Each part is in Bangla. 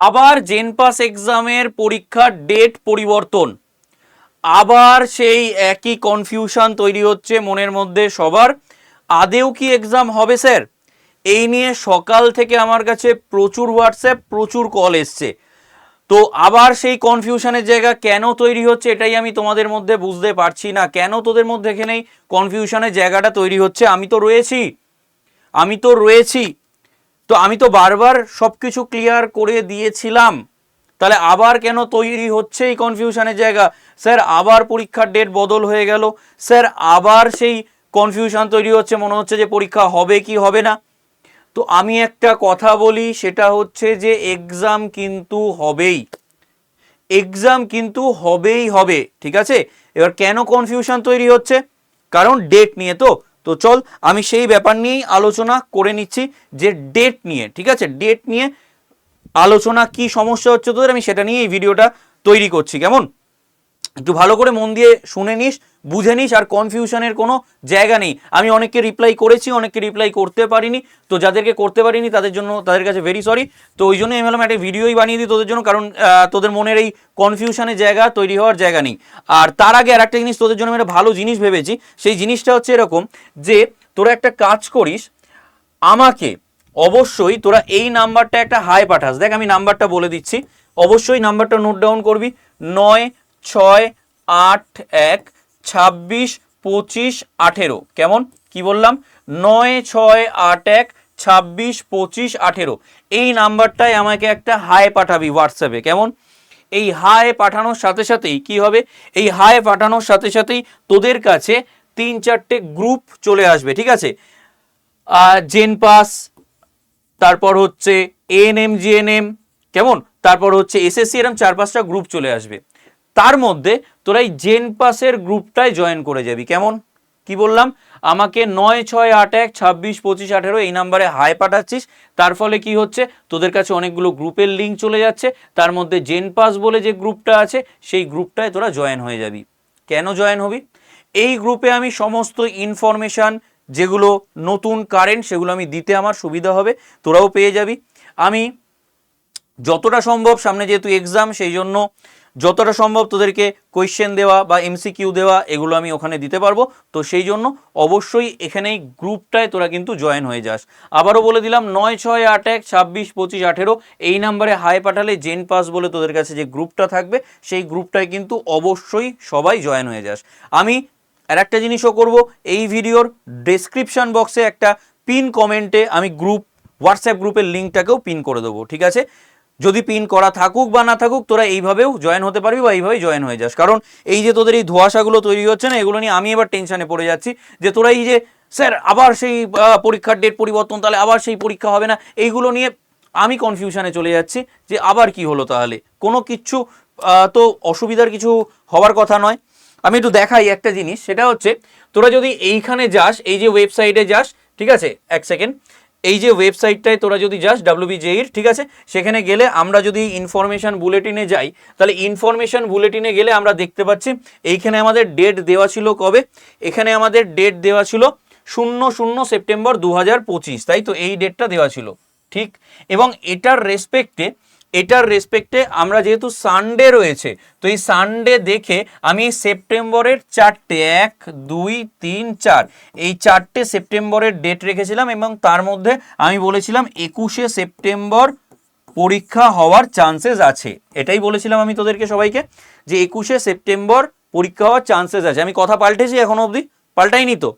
আবার জেনপাস এক্সামের পরীক্ষার ডেট পরিবর্তন। আবার সেই একই কনফিউশন তৈরি হচ্ছে মনের মধ্যে সবার। আদেও কি এক্সাম হবে স্যার এই নিয়ে সকাল থেকে আমার কাছে প্রচুর হোয়াটসঅ্যাপ প্রচুর কল এসছে। তো আবার সেই কনফিউশনের জায়গা কেন তৈরি হচ্ছে এটাই আমি তোমাদের মধ্যে বুঝতে পারছি না। কেন তোদের মধ্যে এখানেই কনফিউশনের জায়গাটা তৈরি হচ্ছে? আমি তো রয়েছি। আমি তো রয়েছি। তো আমি তো বারবার সব কিছু ক্লিয়ার করে দিয়েছিলাম। তাহলে আবার কেন তৈরি হচ্ছে এই কনফিউশনের জায়গা? স্যার, আবার পরীক্ষার ডেট বদল হয়ে গেল। স্যার, আবার সেই কনফিউশন তৈরি হচ্ছে। মনে হচ্ছে যে পরীক্ষা হবে কি হবে না। তো আমি একটা কথা বলি, সেটা হচ্ছে যে এক্সাম কিন্তু হবেই। এক্সাম কিন্তু হবেই হবে, ঠিক আছে? এবার কেন কনফিউশন তৈরি হচ্ছে? কারণ ডেট নিয়ে তো। তো চল, আমি সেই ব্যাপার নিয়েই আলোচনা করে নিচ্ছি যে ডেট নিয়ে, ঠিক আছে? ডেট নিয়ে আলোচনা কি সমস্যা হচ্ছে তোদের? আমি সেটা নিয়ে এই ভিডিওটা তৈরি করছি। কেমন? একটু ভালো করে মন দিয়ে শুনে নিস, বুঝে নিস, আর কনফিউশনের কোনো জায়গা নেই। আমি অনেককে রিপ্লাই করেছি, অনেককে রিপ্লাই করতে পারিনি। তো যাদেরকে করতে পারিনি, তাদের জন্য, তাদের কাছে ভেরি সরি তো ওই জন্য আমি একটা ভিডিওই বানিয়ে দিই তোদের জন্য, কারণ তোদের মনের এই কনফিউশনের জায়গা তৈরি হওয়ার জায়গা নেই। আর তার আগে আর একটা জিনিস তোদের জন্য আমি একটা ভালো জিনিস ভেবেছি, সেই জিনিসটা হচ্ছে এরকম যে, তোরা একটা কাজ করিস, আমাকে অবশ্যই তোরা এই নাম্বারটা একটা হাই পাঠাস। দেখ, আমি নাম্বারটা বলে দিচ্ছি। অবশ্যই নাম্বারটা নোট ডাউন করবি। নয় ছয়, আট, এক, ছাব্বিশ, পঁচিশ, আঠেরো। কেমন? কি বললাম? নয়, ছয়, আট, এক, ছাব্বিশ, পঁচিশ, আঠেরো। এই নাম্বারটায় আমাকে একটা হাই পাঠাবি হোয়াটসঅ্যাপে। কেমন? এই হাই পাঠানোর সাথে সাথেই কি হবে? এই হাই পাঠানোর সাথে সাথেই তোদের কাছে তিন, চারটে গ্রুপ চলে আসবে, ঠিক আছে? জেন পাস তারপর হচ্ছে এএনএম জিএনএম কেমন? তারপর হচ্ছে এসএসসি এরম চার, পাঁচটা গ্রুপ চলে আসবে। তার মধ্যে তোরা এই জেন পাসের গ্রুপটায় জয়েন করে যাবি। কেমন? কি বললাম? আমাকে নয়, ছয়, আট, এক, ছাব্বিশ, পঁচিশ, আঠেরো এই নাম্বারে হাই পাঠাচ্ছিস। তার ফলে কি হচ্ছে? তোদের কাছে অনেকগুলো গ্রুপের লিঙ্ক চলে যাচ্ছে। তার মধ্যে জেন পাস বলে যে গ্রুপটা আছে, সেই গ্রুপটায় তোরা জয়েন হয়ে যাবি। কেন জয়েন হবি? এই গ্রুপে আমি সমস্ত ইনফরমেশান যেগুলো নতুন কারেন্ট সেগুলো আমি দিতে আমার সুবিধা হবে, তোরাও পেয়ে যাবি। আমি যতটা সম্ভব সামনে যেহেতু এক্সাম সেই জন্য যতটা সম্ভব তোদেরকে কোয়েশ্চেন দেওয়া বা এমসিকিউ দেওয়া, এগুলো আমি ওখানে দিতে পারব। তো সেই জন্য অবশ্যই এখানেই গ্রুপটায় তোরা কিন্তু জয়েন হয়ে যাস। আবারও বলে দিলাম, নয়, ছয়, আট, এক, ছাব্বিশ, পঁচিশ, আঠেরো, এই নাম্বারে হাই পাঠালে জেন পাস বলে তোদের কাছে যে গ্রুপটা থাকবে, সেই গ্রুপটায় কিন্তু অবশ্যই সবাই জয়েন হয়ে যাস। আমি আর একটা জিনিসও করব, এই ভিডিওর ডেসক্রিপশন বক্সে একটা পিন কমেন্টে আমি গ্রুপ হোয়াটসঅ্যাপ গ্রুপের লিঙ্কটাকেও পিন করে দেবো, ঠিক আছে? যদি পিন করা থাকুক বা না থাকুক তোরা এইভাবেও জয়েন হতে পারবি বা এইভাবেই জয়েন হয়ে যাস। কারণ এই যে তোদের এই ধোঁয়াশাগুলো তৈরি হচ্ছে না এগুলো নিয়ে আমি এবার টেনশনে পড়ে যাচ্ছি যে তোরা এই যে স্যার আবার সেই পরীক্ষার ডেট পরিবর্তন তাহলে আবার সেই পরীক্ষা হবে না এইগুলো নিয়ে আমি কনফিউশনে চলে যাচ্ছি যে আবার কি হলো তাহলে। কোনো আহ, তো অসুবিধার কিছু হওয়ার কথা নয়। আমি একটু দেখাই একটা জিনিস সেটা হচ্ছে তোরা যদি এইখানে যাস এই যে ওয়েবসাইটে যাস ঠিক আছে এক সেকেন্ড এই যে ওয়েবসাইটটায় তোরা যদি যাস ডাব্লিউবিজেইর ঠিক আছে? সেখানে গেলে আমরা যদি ইনফরমেশান বুলেটিনে যাই, তাহলে ইনফরমেশান বুলেটিনে গেলে আমরা দেখতে পাচ্ছি, এইখানে আমাদের ডেট দেওয়া ছিল কবে? এখানে আমাদের ডেট দেওয়া ছিল শূন্য শূন্য সেপ্টেম্বর দু হাজার পঁচিশ, তাই তো? এই ডেটটা দেওয়া ছিল, ঠিক? এবং এটার রেসপেক্টে এটার রেসপেক্টে আমরা যেহেতু সানডে রয়েছে, তো এই সানডে দেখে আমি সেপ্টেম্বরের চারটে, এক, দুই, তিন, চার, এই চারটে সেপ্টেম্বরের ডেট রেখেছিলাম এবং তার মধ্যে আমি বলেছিলাম একুশে সেপ্টেম্বর পরীক্ষা হওয়ার চান্সেস আছে। এটাই বলেছিলাম আমি তোদেরকে সবাইকে যে একুশে সেপ্টেম্বর পরীক্ষা হওয়ার চান্সেস আছে। আমি কথা পাল্টেছি এখনও অবধি? পাল্টাইনি তো?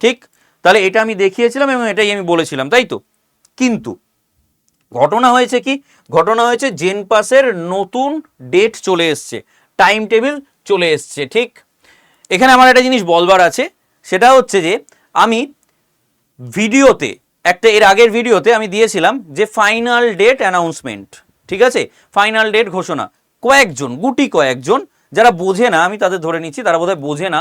ঠিক? তাহলে এটা আমি দেখিয়েছিলাম এবং এটাই আমি বলেছিলাম, তাই তো? কিন্তু ঘটনা হয়েছে কি? ঘটনা হয়েছে জেন পাসের নতুন ডেট চলে এসছে টাইম টেবিল চলে এসছে, ঠিক? এখানে আমার একটা জিনিস বলবার আছে, সেটা হচ্ছে যে আমি ভিডিওতে, একটা এর আগের ভিডিওতে আমি দিয়েছিলাম যে ফাইনাল ডেট অ্যানাউন্সমেন্ট ঠিক আছে? ফাইনাল ডেট ঘোষণা। কয়েকজন, গুটি কয়েকজন, যারা বোঝে না, আমি তাদের ধরে নিচ্ছি, তারা বোধহয় বোঝে না।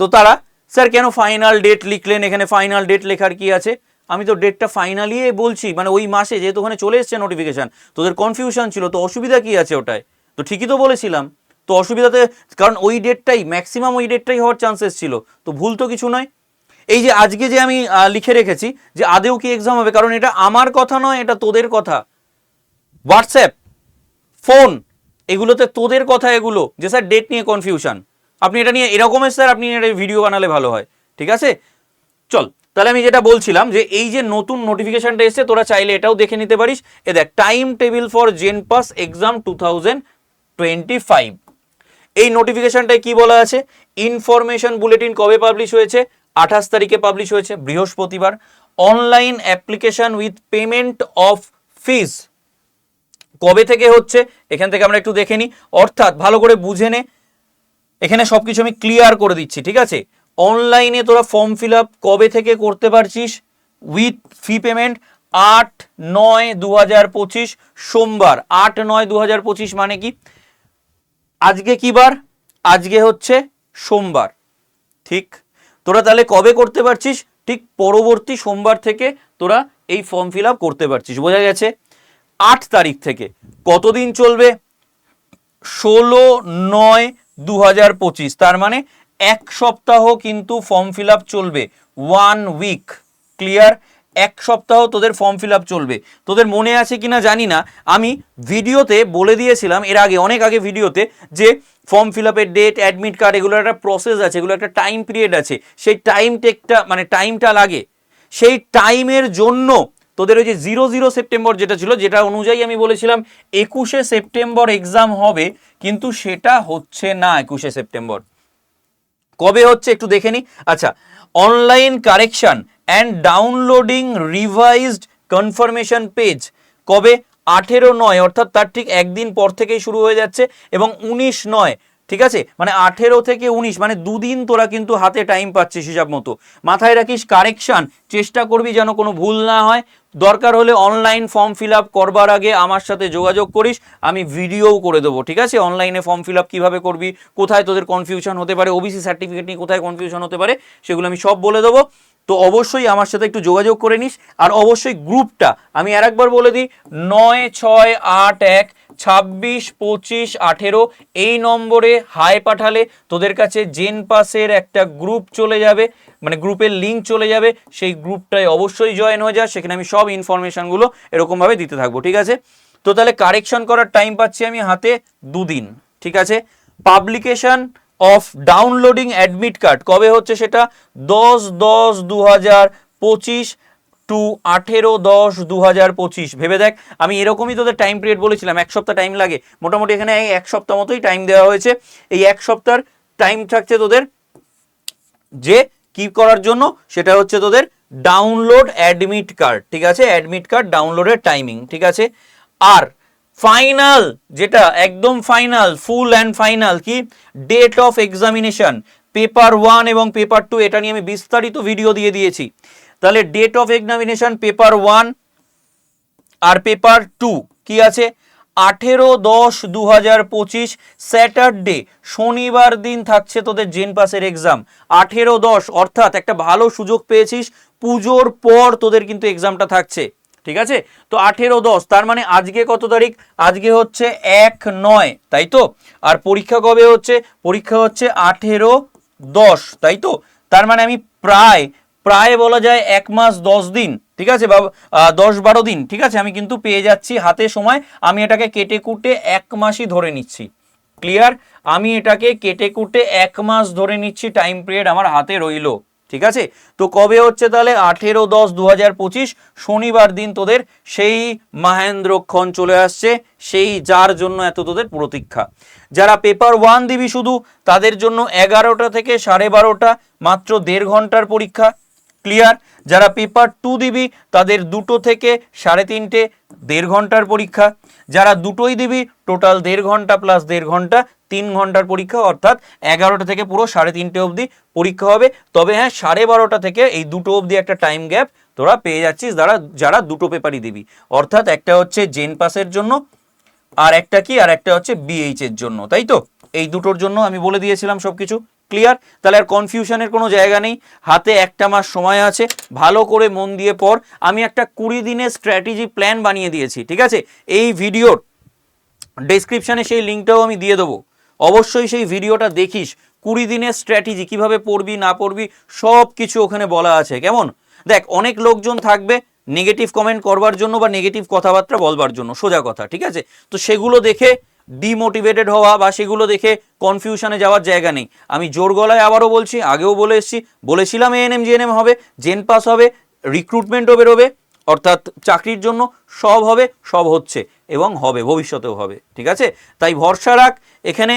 তো তারা, স্যার, কেন ফাইনাল ডেট লিখলেন? এখানে ফাইনাল ডেট লেখার কি আছে? আমি তো ডেটটা ফাইনালি বলছি মানে ওই মাসে যেহেতু ওখানে চলে এসছে নোটিফিকেশন তোদের কনফিউশন ছিল, তো অসুবিধা কি আছে ওটায়? তো ঠিকই তো বলেছিলাম, তো অসুবিধাতে, কারণ ওই ডেটটাই ম্যাক্সিমাম ওই ডেটটাই হওয়ার চান্সেস ছিল, তো ভুল তো কিছু নয়। এই যে আজকে যে আমি লিখে রেখেছি যে আদেও কি এক্সাম হবে, কারণ এটা আমার কথা নয়, এটা তোদের কথা। হোয়াটসঅ্যাপ ফোন এগুলোতে তোদের কথা এগুলো, যে স্যার ডেট নিয়ে কনফিউশন আপনি এটা নিয়ে এরকমের স্যার আপনি এটা ভিডিও বানালে ভালো হয়, ঠিক আছে? চল তাহলে আমি যেটা বলছিলাম যে এই যে নতুন নোটিফিকেশনটা এসছে, তোরা চাইলে এটাও দেখে নিতে পারিস। এ দেখ time table for JENPAS exam two thousand twenty five এই নোটিফিকেশনটায় কি বলা আছে? ইনফরমেশন বুলেটিন কবে পাবলিশ হয়েছে? আঠাশ তারিখে পাবলিশ হয়েছে, বৃহস্পতিবার। Online application with payment of fees কবে থেকে হচ্ছে? এখান থেকে আমরা একটু দেখে নিই অর্থাৎ ভালো করে বুঝে নে। এখানে সব কিছু আমি ক্লিয়ার করে দিচ্ছি, ঠিক আছে? অনলাইনে তোরা ফর্ম ফিল আপ কবে থেকে করতে পারছিস? উইথ ফি পেমেন্ট আট নয় দু হাজার পঁচিশ সোমবার। আট নয় দু হাজার পঁচিশ মানে কি? আজকে কি বার? আজকে হচ্ছে সোমবার। ঠিক? তোরা তাহলে কবে করতে পারছিস? ঠিক পরবর্তী সোমবার থেকে তোরা এই ফর্ম ফিল আপ করতে পারছিস। বোঝা গেছে? আট তারিখ থেকে। কতদিন চলবে? ষোলো নয় দু হাজার পঁচিশ। তার মানে এক সপ্তাহ কিন্তু ফর্ম ফিল চলবে। ওয়ান উইক ক্লিয়ার এক সপ্তাহ তোদের ফর্ম ফিল চলবে। তোদের মনে আছে কিনা জানি না। আমি ভিডিওতে বলে দিয়েছিলাম, এর আগে, অনেক আগে ভিডিওতে, যে ফর্ম ফিল আপের ডেট অ্যাডমিট কার্ড এগুলোর একটা প্রসেস আছে এগুলো একটা টাইম পিরিয়ড আছে। সেই টাইম টেকটা মানে টাইমটা লাগে। সেই টাইমের জন্য তোদের ওই যে জিরো জিরো সেপ্টেম্বর যেটা ছিল, যেটা অনুযায়ী আমি বলেছিলাম, একুশে সেপ্টেম্বর এক্সাম হবে, কিন্তু সেটা হচ্ছে না একুশে সেপ্টেম্বর কবে হচ্ছে একটু দেখে নি। আচ্ছা online correction and downloading revised confirmation page কবে? আঠেরো নয়, অর্থাৎ তার ঠিক একদিন পর থেকেই শুরু হয়ে যাচ্ছে এবং উনিশ নয় ঠিক আছে? মানে আঠেরো থেকে উনিশ মানে দুদিন তোরা কিন্তু হাতে টাইম পাচ্ছিস হিসাব মতো। মাথায় রাখিস কারেকশন চেষ্টা করবি যেন কোনো ভুল না হয়। দরকার হলে অনলাইন ফর্ম ফিল করবার আগে আমার সাথে যোগাযোগ করিস, আমি ভিডিওও করে দেবো, ঠিক আছে? অনলাইনে ফর্ম ফিল কীভাবে করবি, কোথায় তোদের কনফিউশন হতে পারে ওবিসি সার্টিফিকেট নিয়ে কোথায় কনফিউশন হতে পারে, সেগুলো আমি সব বলে দেবো। তো অবশ্যই আমার সাথে একটু যোগাযোগ করে নিস, আর অবশ্যই গ্রুপটা আমি আর একবার বলে দিই, নয়, ছয়, আট, এক ছাব্বিশ, পঁচিশ, আঠেরো এই নম্বরে হাই পাঠালে তোদের কাছে জেন পাসের একটা গ্রুপ চলে যাবে মানে গ্রুপের লিঙ্ক চলে যাবে, সেই গ্রুপটায় অবশ্যই জয়েন হয়ে যা, সেখানে আমি সব ইনফরমেশনগুলো এরকমভাবে দিতে থাকব, ঠিক আছে? তো তাহলে কারেকশন করার টাইম পাচ্ছি আমি হাতে দুদিন, ঠিক আছে? Publication of downloading admit card, কবে হচ্ছে সেটা? দশ দশ দু হাজার পঁচিশ টু আঠেরো দশ দু হাজার পঁচিশ। ভেবে দেখ, আমি এরকমই তোদের টাইম পিরিয়ড বলেছিলাম, এক সপ্তাহ টাইম লাগে। মোটামুটি এখানে এই এক সপ্তাহ মতোই টাইম দেওয়া হয়েছে। এই এক সপ্তাহের টাইম থাকছে তোদের যে কি করার জন্য? সেটা হচ্ছে তোদের ডাউনলোড অ্যাডমিট কার্ড ঠিক আছে? অ্যাডমিট কার্ড ডাউনলোডের টাইমিং ঠিক আছে? আর ফাইনাল যেটা একদম ফাইনাল ফুল অ্যান্ড ফাইনাল কি? Date of examination paper one এবং পেপার টু এটা নিয়ে আমি বিস্তারিত ভিডিও দিয়ে দিয়েছি। তাহলে date of examination paper one R paper two কি আছে? আঠেরো দশ দু হাজার পঁচিশ স্যাটারডে শনিবার দিন থাকছে তোদের জেন পাসের এক্সাম আঠেরো দশ, অর্থাৎ একটা ভালো সুযোগ পেয়েছিস, পুজোর পর তোদের কিন্তু এক্সামটা থাকছে। ঠিক আছে? তো আঠেরো দশ, তার মানে আজকে কত তারিখ? আজকে হচ্ছে এক নয়, তাই তো? আর পরীক্ষা কবে হচ্ছে? পরীক্ষা হচ্ছে আঠেরো দশ, তাই তো? তার মানে আমি প্রায় প্রায় বলা যায় এক মাস দশ দিন, ঠিক আছে, বা দশ বারো দিন, ঠিক আছে, আমি কিন্তু পেয়ে যাচ্ছি হাতে সময়, আমি এটাকে কেটে কুটে এক মাসই ধরে নিচ্ছি। ক্লিয়ার আমি এটাকে কেটে কুটে এক মাস ধরে নিচ্ছি টাইম পিরিয়ড আমার হাতে রইল, ঠিক আছে? তো কবে হচ্ছে তাহলে? আঠেরো দশ দু হাজার পঁচিশ, শনিবার দিন তোদের সেই মাহেন্দ্রক্ষণ চলে আসছে, সেই যার জন্য এত তোদের প্রতীক্ষা। যারা পেপার ওয়ান দিবি শুধু, তাদের জন্য এগারোটা থেকে সাড়ে বারোটা, মাত্র দেড় ঘণ্টার পরীক্ষা। ক্লিয়ার যারা পেপার টু দিবি, তাদের দুটো থেকে সাড়ে তিনটে দেড় ঘণ্টার পরীক্ষা। যারা দুটোই দিবি টোটাল দেড় ঘণ্টা প্লাস দেড় ঘণ্টা, তিন ঘণ্টার পরীক্ষা, অর্থাৎ এগারোটা থেকে পুরো সাড়ে তিনটে অবধি পরীক্ষা হবে। তবে হ্যাঁ সাড়ে বারোটা থেকে এই দুটো অবধি একটা টাইম গ্যাপ তোরা পেয়ে যাচ্ছিস, যারা যারা দুটো পেপারই দিবি। অর্থাৎ একটা হচ্ছে জেন পাসের জন্য, আর একটা কি, আর একটা হচ্ছে বিএইচ এর জন্য, তাই তো? এই দুটোর জন্য আমি বলে দিয়েছিলাম সবকিছু। ক্লিয়ার তাহলে আর কনফিউশনের কোনো জায়গা নেই। হাতে একটা মাস সময় আছে, ভালো করে মন দিয়ে পর আমি একটা কুড়ি দিনের স্ট্র্যাটেজি প্ল্যান বানিয়ে দিয়েছি, ঠিক আছে? এই ভিডিওর ডেসক্রিপশানে সেই লিঙ্কটাও আমি দিয়ে দেবো। অবশ্যই সেই ভিডিওটা দেখিস, কুড়ি দিনের স্ট্র্যাটেজি কীভাবে পড়বি, না পড়বি সব কিছু ওখানে বলা আছে, কেমন? দেখ, অনেক লোকজন থাকবে নেগেটিভ কমেন্ট করবার জন্য বা নেগেটিভ কথাবার্তা বলবার জন্য, সোজা কথা, ঠিক আছে? তো সেগুলো দেখে ডিমোটিভেটেড হওয়া বা সেগুলো দেখে কনফিউশনে যাওয়ার জায়গা নেই। আমি জোর গলায় আবারও বলছি, আগেও বলে এসেছি, বলেছিলাম এএনএম জিএনএম হবে জেন পাস হবে রিক্রুটমেন্টও বেরোবে, অর্থাৎ চাকরির জন্য সব হবে, সব হচ্ছে এবং হবে, ভবিষ্যতেও হবে, ঠিক আছে? তাই ভরসা রাখ, এখানে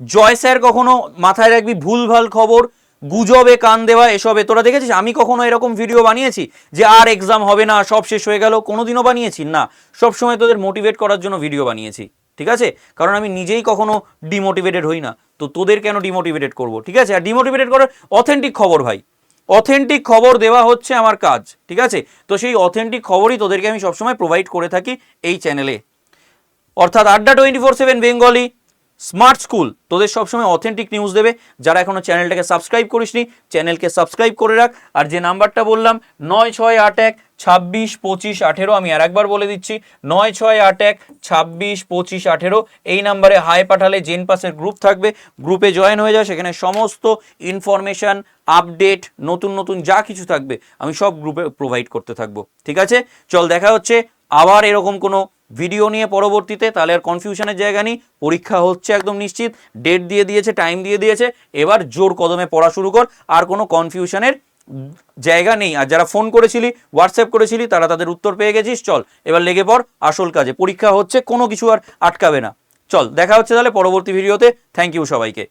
জয় স্যার কখনো মাথায় রাখবি, ভুলভাল খবর, গুজবে কান দেওয়া, এসবে। তোরা দেখেছিস, আমি কখনো এরকম ভিডিও বানিয়েছি যে আর এক্সাম হবে না, সব শেষ হয়ে গেল, কোনোদিনও বানিয়েছি না। সবসময় তোদের মোটিভেট করার জন্য ভিডিও বানিয়েছি। ঠিক আছে? কারণ আমি নিজেই কখনো ডিমোটিভেটেড হই না। তো তোদের কেন ডিমোটিভেটেড করব? ঠিক আছে? আর ডিমোটিভেটেড করার অথেন্টিক খবর ভাই। অথেন্টিক খবর দেওয়া হচ্ছে আমার কাজ। ঠিক আছে? তো সেই অথেন্টিক খবরই তোদেরকে আমি সবসময় প্রোভাইড করে থাকি এই চ্যানেলে অর্থাৎ Adda twenty four seven Bengali smart school, তোদের সবসময় অথেন্টিক নিউজ দেবে। যারা এখনও চ্যানেলটাকে সাবস্ক্রাইব করিসনি, চ্যানেলকে সাবস্ক্রাইব করে রাখ। আর যে নাম্বারটা বললাম, নয় ছয় আট এক, ছাব্বিশ পঁচিশ আঠেরো, আমি আর একবার বলে দিচ্ছি, নয় ছয় আট এক, ছাব্বিশ পঁচিশ আঠেরো, এই নাম্বারে হাই পাঠালে জেন পাসের গ্রুপ থাকবে। গ্রুপে জয়েন হয়ে যায় সেখানে সমস্ত ইনফরমেশন আপডেট নতুন নতুন যা কিছু থাকবে, আমি সব গ্রুপে প্রোভাইড করতে থাকব। ঠিক আছে? চল, দেখা হচ্ছে। আবার এরকম কোনো ভিডিও নিয়ে পরবর্তীতে, তাহলে আর কনফিউশনের জায়গা নেই। পরীক্ষা হচ্ছে একদম নিশ্চিত। ডেট দিয়ে দিয়েছে টাইম দিয়ে দিয়েছে। এবার জোর কদমে পড়া শুরু কর। আর কোনো কনফিউশনের জায়গা নেই। আর যারা ফোন করেছিলি হোয়াটসঅ্যাপ করেছিলি, তারা তাদের উত্তর পেয়ে গেছিস। চল, এবার লেগে পড় আসল কাজে। পরীক্ষা হচ্ছে, কোনো কিছু আর আটকাবে না। চল, দেখা হচ্ছে তাহলে পরবর্তী ভিডিওতে থ্যাংক ইউ সবাইকে।